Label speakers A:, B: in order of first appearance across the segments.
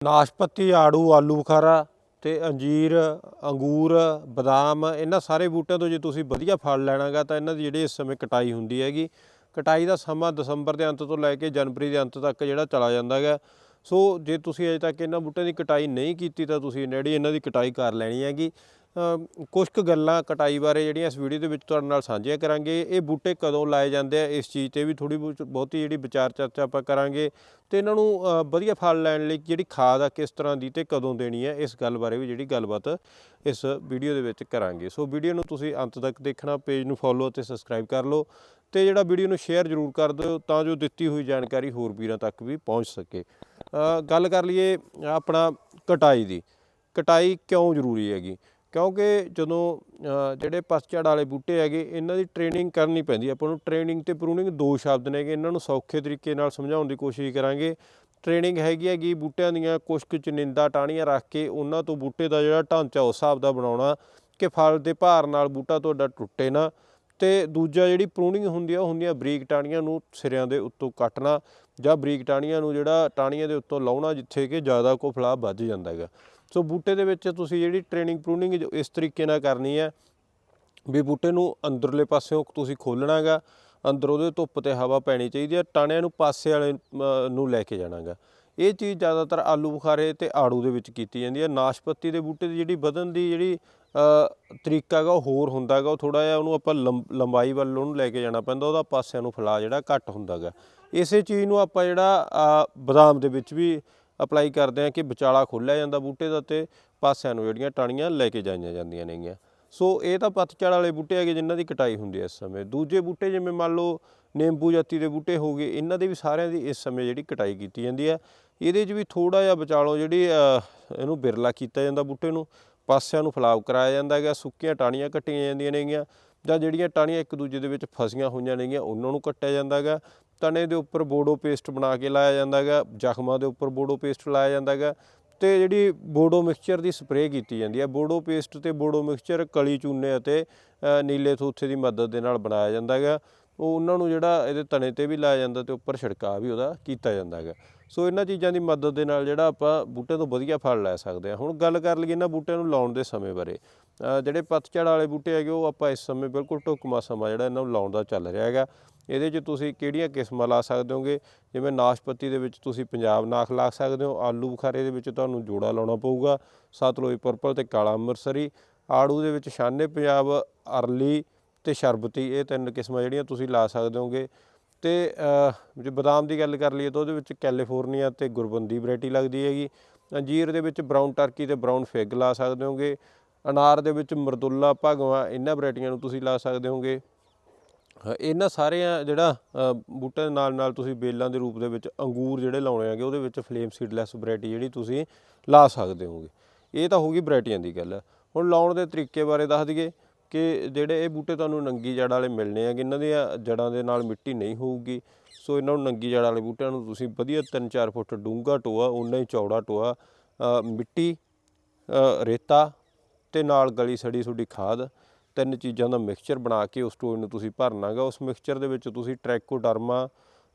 A: ਨਾਸ਼ਪਤੀ, ਆੜੂ, ਆਲੂ ਬੁਖਾਰਾ ਤੇ ਅੰਜੀਰ, ਅੰਗੂਰ, ਬਦਾਮ, ਇਹਨਾਂ ਸਾਰੇ ਬੂਟਿਆਂ ਤੋਂ ਜੇ ਤੁਸੀਂ ਵਧੀਆ ਫਲ ਲੈਣਾਗਾ ਤਾਂ ਇਹਨਾਂ ਦੀ ਜਿਹੜੀ ਇਸ ਸਮੇਂ ਕਟਾਈ ਹੁੰਦੀ ਹੈਗੀ। ਕਟਾਈ ਦਾ ਸਮਾਂ ਦਸੰਬਰ ਦੇ ਅੰਤ ਤੋਂ ਲੈ ਕੇ ਜਨਵਰੀ ਦੇ ਅੰਤ ਤੱਕ ਜਿਹੜਾ ਚਲਾ ਜਾਂਦਾ ਹੈਗਾ ਸੋ ਜੇ ਤੁਸੀਂ ਅਜੇ ਤੱਕ ਇਹਨਾਂ ਬੂਟਿਆਂ ਦੀ ਕਟਾਈ ਨਹੀਂ ਕੀਤੀ ਤਾਂ ਤੁਸੀਂ ਜਿਹੜੀ ਇਹਨਾਂ ਦੀ ਕਟਾਈ ਕਰ ਲੈਣੀ ਹੈਗੀ। ਕੁਝ ਕੁ ਗੱਲਾਂ ਕਟਾਈ ਬਾਰੇ ਜਿਹੜੀਆਂ ਇਸ ਵੀਡੀਓ ਦੇ ਵਿੱਚ ਤੁਹਾਡੇ ਨਾਲ ਸਾਂਝੀਆਂ ਕਰਾਂਗੇ। ਇਹ ਬੂਟੇ ਕਦੋਂ ਲਾਏ ਜਾਂਦੇ ਆ? ਇਸ ਚੀਜ਼ ਤੇ ਵੀ ਥੋੜੀ ਬਹੁਤੀ ਜਿਹੜੀ ਵਿਚਾਰ ਚਰਚਾ ਆਪਾਂ ਕਰਾਂਗੇ। ਤੇ ਇਹਨਾਂ ਨੂੰ ਵਧੀਆ ਫਲ ਲੈਣ ਲਈ ਜਿਹੜੀ ਖਾਦ ਆ ਕਿਸ ਤਰ੍ਹਾਂ ਦੀ ਤੇ ਕਦੋਂ ਦੇਣੀ ਹੈ ਇਸ ਗੱਲ ਬਾਰੇ ਵੀ ਜਿਹੜੀ ਗੱਲਬਾਤ ਇਸ ਵੀਡੀਓ ਦੇ ਵਿੱਚ ਕਰਾਂਗੇ। ਸੋ ਵੀਡੀਓ ਨੂੰ ਤੁਸੀਂ ਅੰਤ ਤੱਕ ਦੇਖਣਾ, ਪੇਜ ਨੂੰ ਫੋਲੋ ਅਤੇ ਸਬਸਕ੍ਰਾਈਬ ਕਰ ਲਓ ਤੇ ਜਿਹੜਾ ਵੀਡੀਓ ਨੂੰ ਸ਼ੇਅਰ ਜ਼ਰੂਰ ਕਰ ਦਿਓ ਤਾਂ ਜੋ ਦਿੱਤੀ ਹੋਈ ਜਾਣਕਾਰੀ ਹੋਰ ਵੀਰਾਂ ਤੱਕ ਵੀ ਪਹੁੰਚ ਸਕੇ। ਗੱਲ ਕਰ ਲਈਏ ਆਪਣਾ ਕਟਾਈ ਦੀ। ਕਟਾਈ ਕਿਉਂ ਜ਼ਰੂਰੀ ਹੈਗੀ? ਕਿਉਂਕਿ ਜਦੋਂ ਜਿਹੜੇ ਪਤਝੜ ਵਾਲੇ ਬੂਟੇ ਹੈਗੇ, ਇਹਨਾਂ ਦੀ ਟ੍ਰੇਨਿੰਗ ਕਰਨੀ ਪੈਂਦੀ ਹੈ। ਆਪਾਂ ਨੂੰ ਟ੍ਰੇਨਿੰਗ ਤੇ ਪ੍ਰੂਨਿੰਗ ਦੋ ਸ਼ਬਦ ਨੇਗੇ ਇਹਨਾਂ ਨੂੰ ਸੌਖੇ ਤਰੀਕੇ ਨਾਲ ਸਮਝਾਉਣ ਦੀ ਕੋਸ਼ਿਸ਼ ਕਰਾਂਗੇ। ਟ੍ਰੇਨਿੰਗ ਹੈਗੀ ਹੈਗੀ ਬੂਟਿਆਂ ਦੀਆਂ ਕੁਛ ਕੁ ਚੁਣਿੰਦਾ ਟਾਹਣੀਆਂ ਰੱਖ ਕੇ ਉਹਨਾਂ ਤੋਂ ਬੂਟੇ ਦਾ ਜਿਹੜਾ ਢਾਂਚਾ ਉਸ ਹਿਸਾਬ ਦਾ ਬਣਾਉਣਾ ਕਿ ਫਲ ਦੇ ਭਾਰ ਨਾਲ ਬੂਟਾ ਤੁਹਾਡਾ ਟੁੱਟੇ ਨਾ। ਤੇ ਦੂਜਾ ਜਿਹੜੀ ਪ੍ਰੂਨਿੰਗ ਹੁੰਦੀ ਆ, ਉਹ ਹੁੰਦੀਆਂ ਬਰੀਕ ਟਾਹਣੀਆਂ ਨੂੰ ਸਿਰਿਆਂ ਦੇ ਉੱਤੋਂ ਕੱਟਣਾ ਜਾਂ ਬਰੀਕ ਟਾਹਣੀਆਂ ਨੂੰ ਜਿਹੜਾ ਟਾਹਣੀਆਂ ਦੇ ਉੱਤੋਂ ਲਾਉਣਾ, ਜਿੱਥੇ ਕਿ ਜ਼ਿਆਦਾ ਕੋ ਫਲਾ ਵੱਜ ਜਾਂਦਾ ਹੈਗਾ। ਸੋ ਬੂਟੇ ਦੇ ਵਿੱਚ ਤੁਸੀਂ ਜਿਹੜੀ ਟ੍ਰੇਨਿੰਗ ਪ੍ਰੂਨਿੰਗ ਇਸ ਤਰੀਕੇ ਨਾਲ ਕਰਨੀ ਹੈ ਵੀ ਬੂਟੇ ਨੂੰ ਅੰਦਰਲੇ ਪਾਸਿਓਂ ਤੁਸੀਂ ਖੋਲਣਾਗਾ ਅੰਦਰ ਉਹਦੇ ਧੁੱਪ ਤੇ ਹਵਾ ਪੈਣੀ ਚਾਹੀਦੀ ਹੈ ਟਾਣਿਆਂ ਨੂੰ ਪਾਸੇ ਵਾਲੇ ਨੂੰ ਲੈ ਕੇ ਜਾਣਾਗਾ ਇਹ ਚੀਜ਼ ਜ਼ਿਆਦਾਤਰ ਆਲੂ ਬੁਖਾਰੇ ਤੇ ਆੜੂ ਦੇ ਵਿੱਚ ਕੀਤੀ ਜਾਂਦੀ ਹੈ। ਨਾਸ਼ਪਤੀ ਦੇ ਬੂਟੇ ਦੀ ਜਿਹੜੀ ਵਧਣ ਦੀ ਜਿਹੜੀ ਤਰੀਕਾ ਗਾ ਉਹ ਹੋਰ ਹੁੰਦਾ ਹੁੰਦਾਗਾ ਉਹ ਥੋੜਾ ਜਿਹਾ ਉਹਨੂੰ ਆਪਾਂ ਲੰਬ- ਲੰਬਾਈ ਵੱਲ ਉਹਨੂੰ ਲੈ ਕੇ ਜਾਣਾ ਪੈਂਦਾ ਉਹਦਾ ਪਾਸਿਆਂ ਨੂੰ ਫੈਲਾ ਜਿਹੜਾ ਘੱਟ ਹੁੰਦਾ ਹੁੰਦਾਗਾ ਇਸੇ ਚੀਜ਼ ਨੂੰ ਆਪਾਂ ਜਿਹੜਾ ਅ, ਬਦਾਮ ਦੇ ਵਿੱਚ ਵੀ ਅਪਲਾਈ ਕਰਦੇ ਆ ਕਿ ਵਿਚਾਲਾ ਖੋਲ੍ਹਿਆ ਜਾਂਦਾ ਬੂਟੇ ਦਾ ਤੇ ਪਾਸਿਆਂ ਨੂੰ ਜਿਹੜੀਆਂ ਟਾਣੀਆਂ ਲੈ ਕੇ ਜਾਈਆਂ ਜਾਂਦੀਆਂ ਨੇਗੀਆਂ। ਸੋ ਇਹ ਤਾਂ ਪਤਝੜ ਵਾਲੇ ਬੂਟੇ ਹੈਗੇ ਜਿਨ੍ਹਾਂ ਦੀ ਕਟਾਈ ਹੁੰਦੀ ਹੈ ਇਸ ਸਮੇਂ। ਦੂਜੇ ਬੂਟੇ ਜਿਵੇਂ ਮੰਨ ਲਓ ਨਿੰਬੂ ਜਾਤੀ ਦੇ ਬੂਟੇ ਹੋ ਗਏ, ਇਹਨਾਂ ਦੇ ਵੀ ਸਾਰਿਆਂ ਦੀ ਇਸ ਸਮੇਂ ਜਿਹੜੀ ਕਟਾਈ ਕੀਤੀ ਜਾਂਦੀ ਹੈ। ਇਹਦੇ 'ਚ ਵੀ ਥੋੜਾ ਜਿਹਾ ਵਿਚਾਲੋ ਜਿਹੜੀ ਇਹਨੂੰ ਬਿਰਲਾ ਕੀਤਾ ਜਾਂਦਾ ਬੂਟੇ ਨੂੰ, ਪਾਸਿਆਂ ਨੂੰ ਫਲਾਵ ਕਰਾਇਆ ਜਾਂਦਾ ਹੈਗਾ, ਸੁੱਕੀਆਂ ਟਾਹਣੀਆਂ ਕੱਟੀਆਂ ਜਾਂਦੀਆਂ ਨੇਗੀਆਂ ਜਾਂ ਜਿਹੜੀਆਂ ਟਾਹਣੀਆਂ ਇੱਕ ਦੂਜੇ ਦੇ ਵਿੱਚ ਫਸੀਆਂ ਹੋਈਆਂ ਨੇਗੀਆਂ, ਉਹਨਾਂ ਨੂੰ ਕੱਟਿਆ ਜਾਂਦਾ ਹੈਗਾ। ਤਣੇ ਦੇ ਉੱਪਰ ਬੋਡੋ ਪੇਸਟ ਬਣਾ ਕੇ ਲਾਇਆ ਜਾਂਦਾ ਹੈਗਾ, ਜ਼ਖਮਾਂ ਦੇ ਉੱਪਰ ਬੋਡੋ ਪੇਸਟ ਲਾਇਆ ਜਾਂਦਾ ਹੈਗਾ ਤੇ ਜਿਹੜੀ ਬੋਡੋ ਮਿਕਸਚਰ ਦੀ ਸਪਰੇਅ ਕੀਤੀ ਜਾਂਦੀ ਹੈ। ਬੋਡੋ ਪੇਸਟ ਤੇ ਬੋਡੋ ਮਿਕਸਚਰ ਕਲੀ ਚੂਨੇ ਅਤੇ ਨੀਲੇ ਥੂਥੇ ਦੀ ਮਦਦ ਦੇ ਨਾਲ ਬਣਾਇਆ ਜਾਂਦਾ ਹੈਗਾ। ਉਹ ਉਹਨਾਂ ਨੂੰ ਜਿਹੜਾ ਇਹਦੇ ਤਣੇ ਤੇ ਵੀ ਲਾਇਆ ਜਾਂਦਾ ਤੇ ਉੱਪਰ ਛਿੜਕਾਅ ਵੀ ਉਹਦਾ ਕੀਤਾ ਜਾਂਦਾ ਹੈਗਾ। ਸੋ ਇਹਨਾਂ ਚੀਜ਼ਾਂ ਦੀ ਮਦਦ ਦੇ ਨਾਲ ਜਿਹੜਾ ਆਪਾਂ ਬੂਟੇ ਤੋਂ ਵਧੀਆ ਫਲ ਲੈ ਸਕਦੇ ਹਾਂ। ਹੁਣ ਗੱਲ ਕਰ ਲਈਏ ਇਹਨਾਂ ਬੂਟਿਆਂ ਨੂੰ ਲਾਉਣ ਦੇ ਸਮੇਂ ਬਾਰੇ ਜਿਹੜੇ ਪਤਝੜ ਵਾਲੇ ਬੂਟੇ ਹੈਗੇ ਉਹ ਆਪਾਂ ਇਸ ਸਮੇਂ ਬਿਲਕੁਲ ਢੁਕਮਾ ਸਮਾਂ ਜਿਹੜਾ ਇਹਨਾਂ ਨੂੰ ਲਾਉਣ ਦਾ ਚੱਲ ਰਿਹਾ ਹੈਗਾ। ਇਹਦੇ 'ਚ ਤੁਸੀਂ ਕਿਹੜੀਆਂ ਕਿਸਮਾਂ ਲਾ ਸਕਦੇ ਹੋਗੇ? ਜਿਵੇਂ ਨਾਸ਼ਪਤੀ ਦੇ ਵਿੱਚ ਤੁਸੀਂ ਪੰਜਾਬ ਨਾਖ ਲਾ ਸਕਦੇ ਹੋ, ਆਲੂ ਬੁਖਾਰੇ ਦੇ ਵਿੱਚ ਤੁਹਾਨੂੰ ਜੋੜਾ ਲਾਉਣਾ ਪਊਗਾ, ਸਤਲੁਜ ਪਰਪਲ ਤੇ ਕਾਲਾ ਅੰਮ੍ਰਿਤਸਰੀ, ਆੜੂ ਦੇ ਵਿੱਚ ਸ਼ਾਨੇ ਪੰਜਾਬ, ਅਰਲੀ ਤੇ ਸ਼ਰਬਤੀ, ਇਹ ਤਿੰਨ ਕਿਸਮਾਂ ਜਿਹੜੀਆਂ ਤੁਸੀਂ ਲਾ ਸਕਦੇ ਹੋਗੇ। ਤੇ ਜੇ ਬਦਾਮ ਦੀ ਗੱਲ ਕਰ ਲਈਏ ਤਾਂ ਉਹਦੇ ਵਿੱਚ ਕੈਲੀਫੋਰਨੀਆ ਤੇ ਗੁਰਬੰਦੀ ਵੈਰਾਈਟੀ ਲੱਗਦੀ ਹੈਗੀ। ਅੰਜੀਰ ਦੇ ਵਿੱਚ ਬਰਾਊਨ ਟਰਕੀ ਤੇ ਬਰਾਊਨ ਫਿਗ ਲਾ ਸਕਦੇ ਹੋਗੇ। ਅਨਾਰ ਦੇ ਵਿੱਚ ਮਰਦੁੱਲਾ, ਭਗਵਾ, ਇਹਨਾਂ ਵੈਰਾਈਟੀਆਂ ਨੂੰ ਤੁਸੀਂ ਲਾ ਸਕਦੇ ਹੋਗੇ। ਇਹਨਾਂ ਸਾਰਿਆਂ ਜਿਹੜਾ ਅ, ਬੂਟਿਆਂ ਦੇ ਨਾਲ ਨਾਲ ਤੁਸੀਂ ਬੇਲਾਂ ਦੇ ਰੂਪ ਦੇ ਵਿੱਚ ਅੰਗੂਰ ਜਿਹੜੇ ਲਾਉਣੇ ਹੈਗੇ ਉਹਦੇ ਵਿੱਚ ਫਲੇਮ ਸੀਡਲੈਸ ਵੈਰਾਈਟੀ ਜਿਹੜੀ ਤੁਸੀਂ ਲਾ ਸਕਦੇ ਹੋਗੇ ਇਹ ਤਾਂ ਹੋ ਗਈ ਵੈਰਾਈਟੀਆਂ ਦੀ ਗੱਲ। ਹੁਣ ਲਾਉਣ ਦੇ ਤਰੀਕੇ ਬਾਰੇ ਦੱਸ ਦਈਏ ਕਿ ਜਿਹੜੇ ਇਹ ਬੂਟੇ ਤੁਹਾਨੂੰ ਨੰਗੀ ਜੜ ਵਾਲੇ ਮਿਲਣੇ ਹੈਗੇ ਇਹਨਾਂ ਦੀਆਂ ਜੜਾਂ ਦੇ ਨਾਲ ਮਿੱਟੀ ਨਹੀਂ ਹੋਊਗੀ। ਸੋ ਇਹਨਾਂ ਨੂੰ ਨੰਗੀ ਜੜ ਵਾਲੇ ਬੂਟਿਆਂ ਨੂੰ ਤੁਸੀਂ ਵਧੀਆ 3-4 ਫੁੱਟ ਡੂੰਘਾ ਟੋਆ ਉਨਾ ਹੀ ਚੌੜਾ ਟੋਆ ਮਿੱਟੀ ਰੇਤਾ ਤੇ ਨਾਲ ਗਲੀ ਸੜੀ ਤੁਹਾਡੀ ਖਾਦ ਤਿੰਨ ਚੀਜ਼ਾਂ ਦਾ ਮਿਕਸਚਰ ਬਣਾ ਕੇ ਉਸ ਟੋਏ ਨੂੰ ਤੁਸੀਂ ਭਰਨਾਗਾ। ਉਸ ਮਿਕਸਚਰ ਦੇ ਵਿੱਚ ਤੁਸੀਂ ਟ੍ਰੈਕੋਡਰਮਾ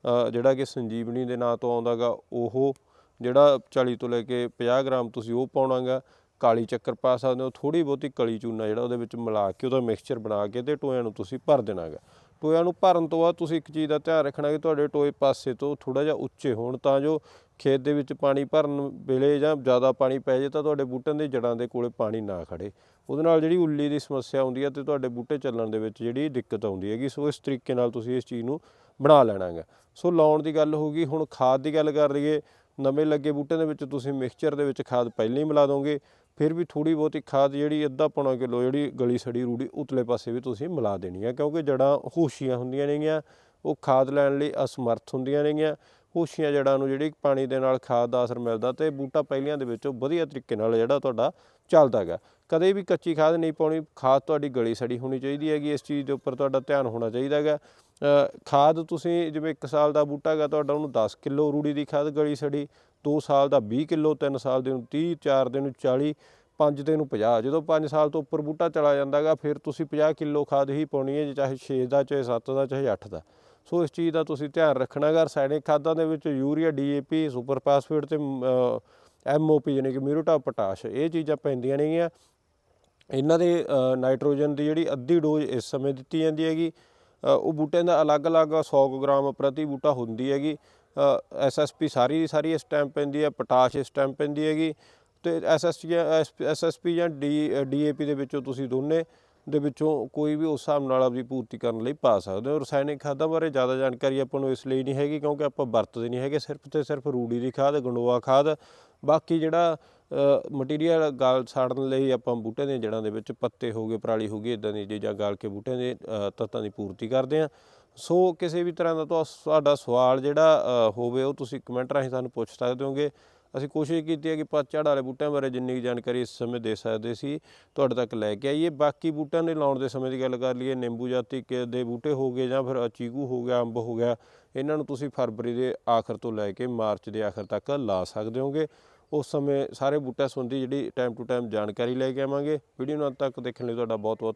A: ਅ, ਜਿਹੜਾ ਕਿ ਸੰਜੀਵਨੀ ਦੇ ਨਾਂ ਤੋਂ ਆਉਂਦਾਗਾ ਉਹ ਜਿਹੜਾ 40 ਤੋਂ ਲੈ ਕੇ 50 ਗ੍ਰਾਮ ਤੁਸੀਂ ਉਹ ਪਾਉਣਾਗਾ। ਕਾਲੀ ਚੱਕਰ ਪਾ ਸਕਦੇ ਹੋ ਥੋੜੀ ਬਹੁਤੀ ਕਲੀ ਚੂਨਾ ਜਿਹੜਾ ਉਹਦੇ ਵਿੱਚ ਮਿਲਾ ਕੇ ਉਹਦਾ ਮਿਕਸਚਰ ਬਣਾ ਕੇ ਤੇ ਟੋਇਆਂ ਨੂੰ ਤੁਸੀਂ ਭਰ ਦੇਣਾਗਾ। ਟੋਇਆਂ ਨੂੰ ਭਰਨ ਤੋਂ ਬਾਅਦ ਤੁਸੀਂ ਇੱਕ ਚੀਜ਼ ਦਾ ਧਿਆਨ ਰੱਖਣਾ ਕਿ ਤੁਹਾਡੇ ਟੋਏ ਪਾਸੇ ਤੋਂ ਥੋੜਾ ਜਿਹਾ ਉੱਚੇ ਹੋਣ ਤਾਂ ਜੋ ਖੇਤ ਦੇ ਵਿੱਚ ਪਾਣੀ ਭਰਨ ਵੇਲੇ ਜਾਂ ਜ਼ਿਆਦਾ ਪਾਣੀ ਪੈ ਜੇ ਤਾਂ ਤੁਹਾਡੇ ਬੂਟਿਆਂ ਦੇ ਜੜਾਂ ਦੇ ਕੋਲੇ ਪਾਣੀ ਨਾ ਖੜੇ ਉਹਦੇ ਨਾਲ ਜਿਹੜੀ ਉੱਲੀ ਦੀ ਸਮੱਸਿਆ ਆਉਂਦੀ ਹੈ ਤੇ ਤੁਹਾਡੇ ਬੂਟੇ ਚੱਲਣ ਦੇ ਵਿੱਚ ਜਿਹੜੀ ਦਿੱਕਤ ਆਉਂਦੀ ਹੈਗੀ, ਸੋ ਇਸ ਤਰੀਕੇ ਨਾਲ ਤੁਸੀਂ ਇਸ ਚੀਜ਼ ਨੂੰ ਬਣਾ ਲੈਣਾ ਹੈਗਾ। ਸੋ ਲਾਉਣ ਦੀ ਗੱਲ ਹੋਊਗੀ ਹੁਣ ਖਾਦ ਦੀ ਗੱਲ ਕਰ ਲਈਏ, ਨਵੇਂ ਲੱਗੇ ਬੂਟਿਆਂ ਦੇ ਵਿੱਚ ਤੁਸੀਂ ਮਿਕਸਚਰ ਦੇ ਵਿੱਚ ਖਾਦ ਪਹਿਲਾਂ ਹੀ ਮਿਲਾ ਦੋਗੇ। ਫਿਰ ਵੀ ਥੋੜੀ ਬਹੁਤੀ ਖਾਦ ਜਿਹੜੀ ਅੱਧਾ ਪੌਣਾ ਕਿਲੋ ਜਿਹੜੀ ਗਲੀ ਸੜੀ ਰੂੜੀ ਉਤਲੇ ਪਾਸੇ ਵੀ ਤੁਸੀਂ ਮਿਲਾ ਦੇਣੀ ਹੈ ਕਿਉਂਕਿ ਜੜਾਂ ਹੋਸ਼ੀਆਂ ਹੁੰਦੀਆਂ ਨੇਗੀਆਂ, ਉਹ ਖਾਦ ਲੈਣ ਲਈ ਅਸਮਰਥ ਹੁੰਦੀਆਂ ਨੇਗੀਆਂ। ਹੋਸ਼ੀਆਂ ਜੜਾਂ ਨੂੰ ਜਿਹੜੀ ਪਾਣੀ ਦੇ ਨਾਲ ਖਾਦ ਦਾ ਅਸਰ ਮਿਲਦਾ ਤੇ ਬੂਟਾ ਪਹਿਲੀਆਂ ਦੇ ਵਿੱਚੋਂ ਵਧੀਆ ਤਰੀਕੇ ਨਾਲ ਜਿਹੜਾ ਤੁਹਾਡਾ ਚੱਲਦਾ ਹੈਗਾ। ਕਦੇ ਵੀ ਕੱਚੀ ਖਾਦ ਨਹੀਂ ਪਾਉਣੀ ਖਾਦ ਤੁਹਾਡੀ ਗਲੀ ਸੜੀ ਹੋਣੀ ਚਾਹੀਦੀ ਹੈਗੀ ਇਸ ਚੀਜ਼ ਦੇ ਉੱਪਰ ਤੁਹਾਡਾ ਧਿਆਨ ਹੋਣਾ ਚਾਹੀਦਾ ਹੈਗਾ। ਖਾਦ ਤੁਸੀਂ ਜਿਵੇਂ 1 ਸਾਲ ਦਾ ਬੂਟਾ ਹੈਗਾ ਤੁਹਾਡਾ ਉਹਨੂੰ 10 ਕਿਲੋ ਰੂੜੀ ਦੀ ਖਾਦ ਗਲੀ ਸੜੀ 2 ਸਾਲ ਦਾ 20 ਕਿਲੋ 3 ਸਾਲ ਦੇ ਨੂੰ 30 4 ਦੇ ਨੂੰ 40 5 ਦੇ ਨੂੰ 50 ਜਦੋਂ 5 ਸਾਲ ਤੋਂ ਉੱਪਰ ਬੂਟਾ ਚਲਾ ਜਾਂਦਾਗਾ ਫਿਰ ਤੁਸੀਂ 50 ਕਿਲੋ ਖਾਦ ਹੀ ਪਾਉਣੀ ਹੈ ਚਾਹੇ 6 ਦਾ ਚਾਹੇ 7 ਦਾ ਚਾਹੇ 8 ਦਾ। ਸੋ ਇਸ ਚੀਜ਼ ਦਾ ਤੁਸੀਂ ਧਿਆਨ ਰੱਖਣਾ ਗਾ ਰਸਾਇਣਿਕ ਖਾਦਾਂ ਦੇ ਵਿੱਚ ਯੂਰੀਆ ਡੀਏਪੀ ਸੁਪਰ ਫਾਸਫੇਟ ਤੇ ਅ, ਐਮਓਪੀ ਯਾਨੀ ਕਿ ਮਿਊਰੇਟ ਪੋਟਾਸ਼, ਇਹ ਚੀਜ਼ਾਂ ਪੈਂਦੀਆਂ ਨੇਗੀਆਂ। ਇਹਨਾਂ ਦੇ ਨਾਈਟ੍ਰੋਜਨ ਦੀ ਜਿਹੜੀ ਅੱਧੀ ਡੋਜ਼ ਇਸ ਸਮੇਂ ਦਿੱਤੀ ਜਾਂਦੀ ਹੈਗੀ। ਉਹ ਬੂਟਿਆਂ ਦਾ ਅਲੱਗ-ਅਲੱਗ 100 ਗ੍ਰਾਮ ਪ੍ਰਤੀ ਬੂਟਾ ਹੁੰਦੀ ਹੈਗੀ। ਐਸਐਸਪੀ ਸਾਰੀ ਦੀ ਸਾਰੀ ਇਸ ਟਾਈਮ ਪੈਂਦੀ ਹੈ, ਪੋਟਾਸ਼ ਇਸ ਟਾਈਮ ਪੈਂਦੀ ਹੈਗੀ। ਤੇ ਐਸਐਸਪੀ ਐਸਐਸਪੀ ਜਾਂ ਡੀ ਡੀਏਪੀ ਦੇ ਵਿੱਚੋਂ ਤੁਸੀਂ ਦੋਨੇ ਦੇ ਵਿੱਚੋਂ ਕੋਈ ਵੀ ਉਸ ਹਿਸਾਬ ਨਾਲ ਆਪਦੀ ਪੂਰਤੀ ਕਰਨ ਲਈ ਪਾ ਸਕਦੇ ਹੋ। ਰਸਾਇਣਿਕ ਖਾਦਾਂ ਬਾਰੇ ਜ਼ਿਆਦਾ ਜਾਣਕਾਰੀ ਆਪਾਂ ਨੂੰ ਇਸ ਲਈ ਨਹੀਂ ਹੈਗੀ ਕਿਉਂਕਿ ਆਪਾਂ ਵਰਤਦੇ ਨਹੀਂ ਹੈਗੇ। ਸਿਰਫ ਤੇ ਸਿਰਫ ਰੂੜੀ ਦੀ ਖਾਦ, ਗੰਡੋਆ ਖਾਦ, ਬਾਕੀ ਜਿਹੜਾ ਮਟੀਰੀਅਲ ਗਾਲ ਸਾੜਨ ਲਈ ਆਪਾਂ ਬੂਟਿਆਂ ਦੀਆਂ ਜੜ੍ਹਾਂ ਦੇ ਵਿੱਚ ਪੱਤੇ ਹੋ ਗਏ, ਪਰਾਲੀ ਹੋ ਗਈ ਇਦਾਂ ਦੀ ਚੀਜ਼ਾਂ ਗਾਲ ਕੇ ਬੂਟਿਆਂ ਦੇ ਤੱਤਾਂ ਦੀ ਪੂਰਤੀ ਕਰਦੇ ਆ ਸੋ ਕਿਸੇ ਵੀ ਤਰ੍ਹਾਂ ਦਾ ਤੁਹਾਡਾ ਸਵਾਲ ਜਿਹੜਾ ਹੋਵੇ, ਉਹ ਤੁਸੀਂ ਕਮੈਂਟ ਰਾਹੀਂ ਸਾਨੂੰ ਪੁੱਛ ਸਕਦੇ ਹੋਗੇ। ਅਸੀਂ ਕੋਸ਼ਿਸ਼ ਕੀਤੀ ਹੈ ਕਿ ਪਤਝੜ ਵਾਲੇ ਬੂਟਿਆਂ ਬਾਰੇ ਜਿੰਨੀ ਕੁ ਜਾਣਕਾਰੀ ਇਸ ਸਮੇਂ ਦੇ ਸਕਦੇ ਸੀ, ਤੁਹਾਡੇ ਤੱਕ ਲੈ ਕੇ ਆਈਏ। ਬਾਕੀ ਬੂਟਿਆਂ ਦੇ ਲਾਉਣ ਦੇ ਸਮੇਂ ਦੀ ਗੱਲ ਕਰ ਲਈਏ, ਨਿੰਬੂ ਜਾਤੀ ਕੇ ਦੇ ਬੂਟੇ ਹੋ ਗਏ ਜਾਂ ਫਿਰ ਚੀਕੂ ਹੋ ਗਿਆ, ਅੰਬ ਹੋ ਗਿਆ, ਇਹਨਾਂ ਨੂੰ ਤੁਸੀਂ ਫਰਵਰੀ ਦੇ ਆਖਰ ਤੋਂ ਲੈ ਕੇ ਮਾਰਚ ਦੇ ਆਖਰ ਤੱਕ ਲਾ ਸਕਦੇ ਹੋਗੇ। ਉਸ ਸਮੇਂ ਸਾਰੇ ਬੂਟਿਆਂ ਸੰਬੰਧੀ ਜਿਹੜੀ ਟਾਈਮ ਟੂ ਟਾਈਮ ਜਾਣਕਾਰੀ ਲੈ ਕੇ ਆਵਾਂਗੇ। ਵੀਡੀਓ ਨੂੰ ਅੰਤ ਤੱਕ ਦੇਖਣ ਲਈ ਤੁਹਾਡਾ ਬਹੁਤ ਬਹੁਤ